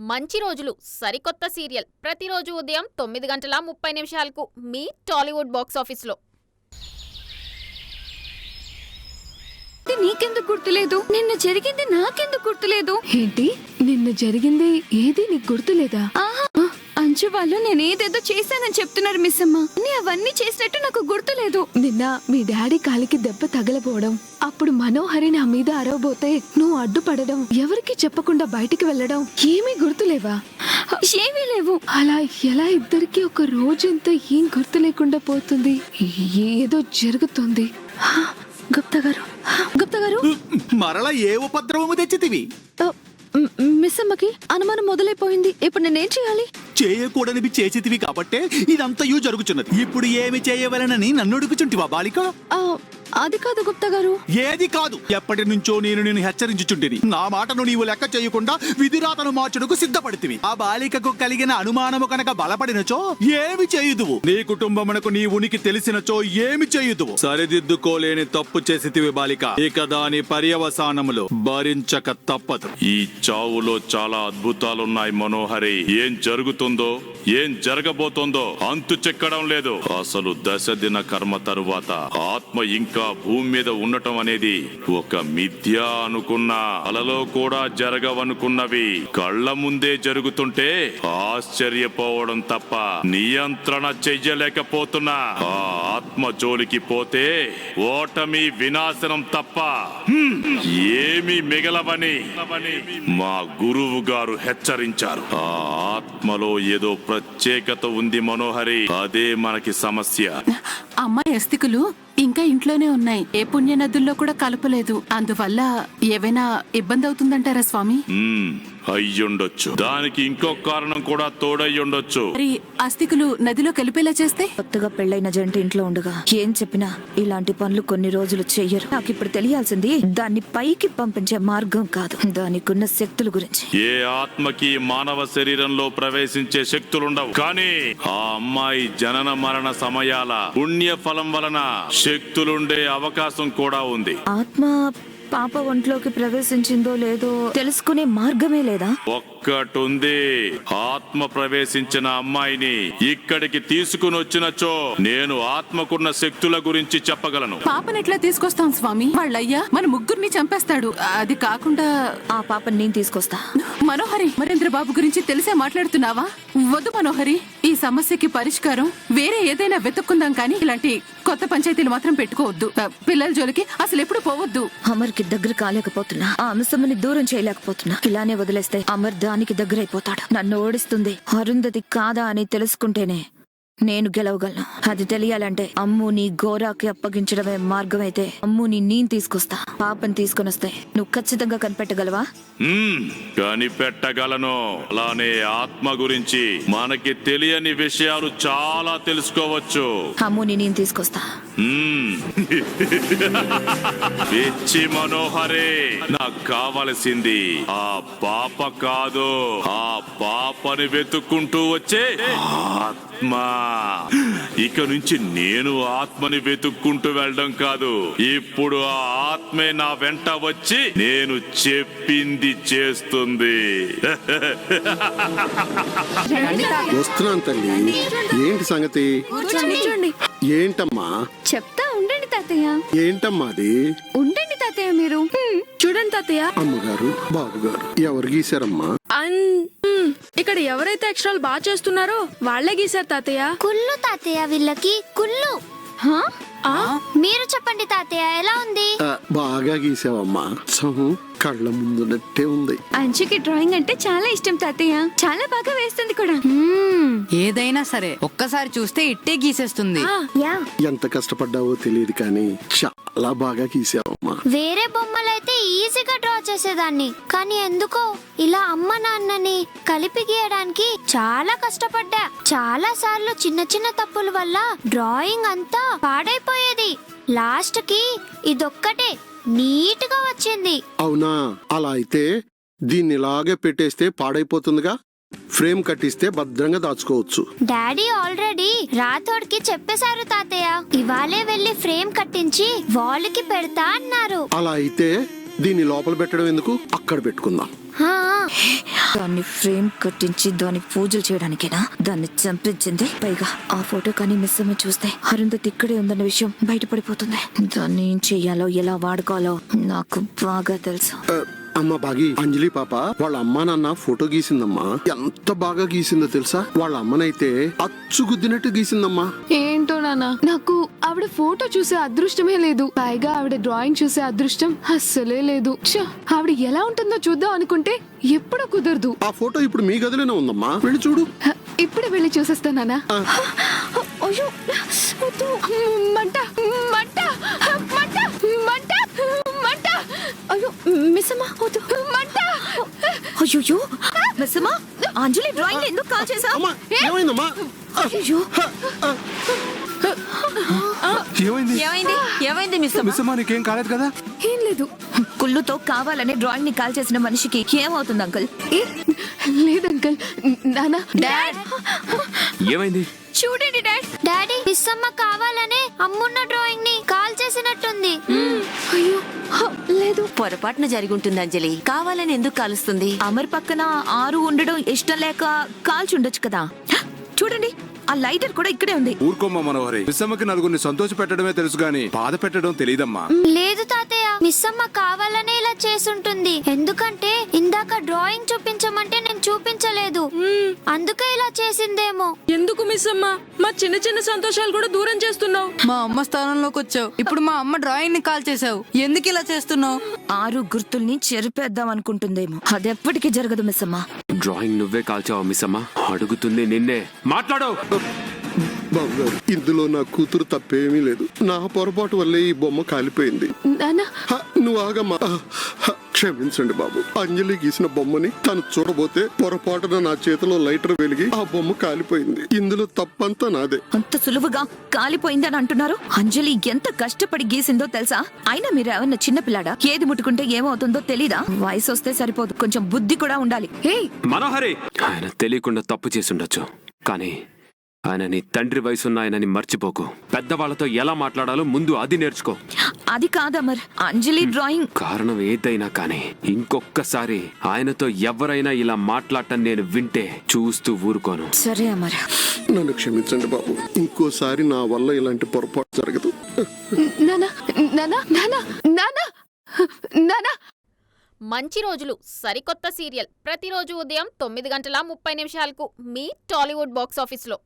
మంచి రోజులు సరికొత్త సీరియల్. ప్రతిరోజు ఉదయం తొమ్మిది గంటల ముప్పై నిమిషాలకు మీ టాలీవుడ్ బాక్స్ ఆఫీస్లో. ఇది నీకెందుకు గుర్తులేదు? నిన్న జరిగింది నాకెందుకు గుర్తులేదు? ఏంటి? నిన్న జరిగింది ఏది నీకు గుర్తులేదా? అంచు వాళ్ళు నేను ఏదేదో చేశానని చెప్తున్నారు మిస్ అమ్మ. అవన్నీ చేసినట్టు నాకు గుర్తులేదు. నిన్న మీ డాడీ కాలికి దెబ్బ తగలబోవడం అప్పుడు మనోహరి నా మీద అరవబోతే నువ్వు అడ్డుపడడం ఎవరికి చెప్పకుండా బయటికి వెళ్ళడం ఏమీ గుర్తులేవా? ఏమీ లేవు. అలా ఎలా ఇద్దరికి ఒక రోజంతా ఏం గుర్తు లేకుండా పోతుంది? ఏదో జరుగుతుంది. హా, గుప్తా గారు హా, గుప్తా గారు. మరల ఏ ఉపద్రవము తెచ్చితివి? మిస్ అమ్మకి అనుమానం మొదలైపోయింది. ఇప్పుడు నేనేం చేయాలి? చేయకూడనివి చేసితివి కాబట్టే ఇదంతయు జరుగుచున్నది. ఇప్పుడు ఏమి చేయవలనని నన్ను అడుగుచుంటివా బాలిక? అది కాదు గుప్తా గారు. ఏది కాదు. ఎప్పటి నుంచో నేను నేను హెచ్చరించుచుంటిని. నా మాటను నీవు లెక్క చేయకుండా విధిరాతను మార్చుటకు సిద్ధపడితివి. ఆ బాలికకు కలిగిన అనుమానము కనుక బలపడినచో ఏమి చేయుదువు? నీ కుటుంబమునకు నీ ఉనికి తెలిసినచో ఏమి చేయుదువు? సరిదిద్దుకోలేని తప్పు చేసితివి బాలిక. ఇక దాని పర్యవసానములు భరించక తప్పదు. ఈ చావులో చాలా అద్భుతాలున్నాయి మనోహరి. ఏం జరుగుతుందో ఏం జరగబోతోందో అంతు చెక్కడం లేదు. అసలు దశ దిన కర్మ తరువాత ఆత్మ ఇంకా భూమి మీద ఉండటం అనేది ఒక మిథ్య అనుకున్న అలలో కూడా జరగవనుకున్నవి. కళ్ళ ముందే జరుగుతుంటే ఆశ్చర్యపోవడం తప్ప నియంత్రణ చెయ్యలేకపోతున్నా. ఆ ఆత్మ జోలికి పోతే ఓటమి వినాశనం తప్ప ఏమి మిగలవని మా గురువు గారు హెచ్చరించారు. ఆ ఆత్మలో ఏదో ప్రత్యేకత ఉంది మనోహరి అదే మనకి సమస్య. అమ్మాయి అస్థికులు ఇంకా ఇంట్లోనే ఉన్నాయి. ఏ పుణ్య నదుల్లో కూడా కలపలేదు. అందువల్ల ఏవైనా ఇబ్బంది అవుతుందంటారా స్వామి అయ్యుండొచ్చు. దానికి ఇంకో కారణం కూడా తోడయ్యుండొచ్చు. మరి అస్థికులు నదిలో కలిపేలా చేస్తే? కొత్తగా పెళ్ళైన జంట ఇంట్లో ఉండగా ఏం చెప్పినా ఇలాంటి పనులు కొన్ని రోజులు చెయ్యరు. నాకు ఇప్పుడు తెలియాల్సింది దాన్ని పైకి పంపించే మార్గం కాదు. దానికున్న శక్తుల గురించి. ఏ ఆత్మకి మానవ శరీరంలో ప్రవేశించే శక్తులుండవు. కానీ ఆ అమ్మాయి జనన మరణ సమయాల పుణ్య ఫలం వలన శక్తులుండే అవకాశం కూడా ఉంది. ఆత్మ పాప ఒంట్లోకి ప్రవేశించిందో లేదో తెలుసుకునే మార్గమే లేదా? ఒక్కటుంది ఆత్మ ప్రవేశించిన అమ్మాయిని ఇక్కడికి తీసుకుని వచ్చినచో నేను ఆత్మకున్న శక్తుల గురించి చెప్పగలను. పాపనెట్లా తీసుకొస్తాం స్వామి? వాళ్ళయ్యా మన ముగ్గురిని చంపేస్తాడు. అది కాకుండా ఆ పాపని నేను తీసుకొస్తా. మనోహరి మరేంద్ర బాబు గురించి తెలిసే మాట్లాడుతున్నావా? వద్దు మనోహరి. ఈ సమస్యకి పరిష్కారం వేరే ఏదైనా వెతుక్కుందాం కానీ ఇలాంటి కొత్త పంచాయతీలు మాత్రం పెట్టుకోవద్దు. పిల్లల జోలికి అసలు ఎప్పుడు పోవద్దు. అమర్కి దగ్గర కాలేకపోతున్నా. ఆ అంశమని దూరం చేయలేకపోతున్నా. ఇలానే వదిలేస్తే అమర్ దానికి దగ్గరైపోతాడు. నన్ను ఓడిస్తుంది అరుంధతి కాదా అని తెలుసుకుంటేనే నేను గెలవగలను. అది తెలియాలంటే అమ్ముని గోరాకి అప్పగించడమే మార్గమైతే అమ్ముని నేను తీసుకొస్తా. పాపని తీసుకొని వస్తే నువ్వు ఖచ్చితంగా కనిపెట్టగలవా? కనిపెట్టగలను. అలానే ఆత్మ గురించి మనకి తెలియని విషయాలు చాలా తెలుసుకోవచ్చు. అమ్ముని నేను తీసుకొస్తా. పిచ్చి మనోహరే నాకు కావలసింది ఆ పాప కాదు ఆ పాపని వెతుక్కుంటూ వచ్చే ఆత్మ. ఇక నుంచి నేను ఆత్మని వెతుక్కుంటూ వెళ్ళడం కాదు ఇప్పుడు ఆ ఆత్మే నా వెంట వచ్చి నేను చెప్పింది చేస్తుంది. వస్తున్నాను తల్లి. ఏంటి సంగతి? ఏంటమ్మా? చెప్తా ఉండండి తాతయ్య. ఏంటమ్మా అది? ఉండండి తాతయ్య మీరు. హ్మ్, చూడండి తాతయ్య. అమ్మగారు బాబుగారు ఎవరు గీశారమ్మా? అన్ ఇక్కడ ఎవరైతే ఎక్స్ట్రాలు బాగా చేస్తున్నారో వాళ్ళే గీశారు తాతయ్య. కుళ్ళు తాతయ్య వీళ్ళకి కుళ్ళు. హా? మీరు చెప్పండి తాతయ్య ఎలా ఉంది? బాగా గీసావమ్మా. సహు కళ్ళ ముందున్నట్టే ఉంది. అంచుకి డ్రాయింగ్ అంటే చాలా ఇష్టం తాతయ్య. చాలా బాగా వేస్తుంది కూడా. ఏదైనా సరే ఒక్కసారి చూస్తే ఇట్టే గీసేస్తుంది. యా. ఎంత కష్టపడ్డావో తెలియదు కానీ చాలా బాగా గీసావమ్మా. వేరే బొమ్మలైతే ఈజీగా డ్రా చేసేదాన్ని. కానీ ఎందుకో ఇలా అమ్మ నాన్నని కలిపి గీయడానికి చాలా కష్టపడ్డా. చాలా సార్లు చిన్న చిన్న తప్పుల వల్ల డ్రాయింగ్ అంతా పాడైపోయేది. లాస్ట్కి ఇదొక్కటే నీట్గా వచ్చింది. అవునా? అలా అయితే దీన్ని ఇలాగే పెట్టేస్తే పాడైపోతుందిగా? ఫ్రేమ్ కట్టిస్తే భద్రంగా దాచుకోవచ్చు. డాడీ ఆల్రెడీ రాథోడ్కి చెప్పేశారు తాతయ్య. ఇవాళే వెళ్ళి ఫ్రేమ్ కట్టించి వాల్కి పెడతా అన్నారు. అలా అయితే దీన్ని లోపల పెట్టడం ఎందుకు? అక్కడ పెట్టుకుందాం. దాన్ని ఫ్రేమ్ కట్టించి దానికి పూజలు చేయడానికేనా? దాన్ని చంపించింది. పైగా ఆ ఫోటో కానీ మిస్ అమ్మ చూస్తే అరుంధతి ఇక్కడే ఉందన్న విషయం బయటపడిపోతుంది. దాన్ని ఏం చెయ్యాలో ఎలా వాడుకోవాలో నాకు బాగా తెలుసు. అమ్మ బాగి అంజలి పాప వాళ్ళ అమ్మా నాన్న ఫోటో గీసిందమ్మా. ఎంత బాగా గీసిందో తెలుసా? వాళ్ళ అమ్మనైతే అచ్చు గుద్దినట్టు గీసిందమ్మా. ఏంటో నాన్న? నాకు ఆవిడ ఫోటో చూసే అదృష్టమే లేదు. పైగా ఆవిడ డ్రాయింగ్ చూసే అదృష్టం అస్సలే లేదు. ఆవిడ ఎలా ఉంటుందో చూద్దాం అనుకుంటే ఎప్పుడూ కుదరదు. ఆ ఫోటో ఇప్పుడు మీ గదిలోనే ఉందమ్మా. వెళ్ళి చూడు. ఇప్పుడే వెళ్ళి చూసేస్తానా మంట. మంట మంట మంట అయ్యో మిస్ అమ్మా వద్దు మంట అయ్యో మిస్సమ్మా అంజలి డ్రాయింగ్ ఎందుకు కాల్ చేసా అమ్మా ఏమైందమ్మా? అయ్యో ఏమైంది? ఏమైంది? ఏమైంది మిస్? మిస్సమ్మా నీకేం కాలేదు కదా? ఏం లేదు. కుళ్ళుతో కావాలనే డ్రాయింగ్ని కాల్ చేసిన మనిషికి ఏమవుతుంది అంకుల్? ఏ, లేదు అంకల్. నానా. డాడ్! ఏమైంది? చూడండి డాడ్. డాడీ మిస్ అమ్మ కావాలనే అమ్మున్న డ్రాయింగ్ని కాల్ చేసినట్టుంది. అయ్యో లేదు. పొరపాటున జరిగి ఉంటుంది అంజలి. కావాలని ఎందుకు కాలుస్తుంది? అమర్ పక్కన ఆరు ఉండడం ఇష్టం లేక కాల్చుండొచ్చు కదా. చూడండి. ఆ లైటర్ కూడా ఇక్కడే ఉంది. ఊరుకోమ్మ మనోహరి. మిస్సమ్మకి నలుగురిని సంతోష పెట్టడమే తెలుసు గాని బాధ పెట్టడం తెలియదమ్మా లేదు తాతయ్య మిస్ అమ్మ కావాలనే ఇలా చేసుంటుంది. ఎందుకంటే ఇందాక డ్రాయింగ్ చూపించమంటే నేను చూపించలేదు. అందుకే ఇలా చేసిందేమో. ఎందుకు మిస్ అమ్మా మా చిన్న చిన్న సంతోషాలు కూడా దూరం చేస్తున్నావు. మా అమ్మ స్థానంలోకి వచ్చావు ఇప్పుడు మా అమ్మ డ్రాయింగ్ని కాల్ చేసావు ఎందుకు ఇలా చేస్తున్నావు? ఆరు గుర్తుల్ని చెరిపేద్దాం అనుకుంటుందేమో. అది ఎప్పటికీ జరగదు మిస్ అమ్మా డ్రాయింగ్ నువ్వే కాల్చావా మిస్ అమ్మా అడుగుతుంది నిన్నే. మాట్లాడు. బాబు గారు ఇందులో నా కూతురు తప్పేమీ లేదు. నా పొరపాటు వల్లే ఈ బొమ్మ కాలిపోయింది. నానా. హ, నువ్వు ఆగమ్మా. హ, క్షమించండి బాబు. అంజలి గీసిన బొమ్మని తను చూడబోతే పొరపాటున నా చేతిలో లైటర్ వెలిగి ఆ బొమ్మ కాలిపోయింది. ఇందులో తప్పంతా నాదే. అంత సులువుగా కాలిపోయిందని అంటున్నారు? అంజలి ఎంత కష్టపడి గీసిందో తెలుసా? అయినా మీరు ఏమన్నా చిన్నపిల్లాడా ఏది ముట్టుకుంటే ఏమవుతుందో తెలీదా? వయసు వస్తే సరిపోదు. కొంచెం బుద్ధి కూడా ఉండాలి. ఏయ్ మనోహరి! ఆయన తెలియకుండా తప్పు చేసుండొచ్చు కానీ ఆయన నీ తండ్రి వయసున్న ఆయనని మర్చిపోకు. పెద్దవాళ్ళతో ఎలా మాట్లాడాలో ముందు అది నేర్చుకో. అది కాదమర్ అంజలి డ్రాయింగ్. కారణం ఏదైనా కానీ ఇంకొక్కసారి ఆయనతో ఎవరైనా ఇలా మాట్లాడటం నేను వింటే చూస్తూ ఊరుకోను. సరే అమర్. నన్ను క్షమించండి బాబు. ఇంకోసారి నా వల్ల ఇలాంటి పొరపాటు జరగదు. నానా నానా నానా నానా నానా. మంచి రోజులు. సరికొత్త సీరియల్. ప్రతిరోజు ఉదయం తొమ్మిది గంటల ముప్పై నిమిషాలకు మీ టాలీవుడ్ బాక్స్ ఆఫీస్లో.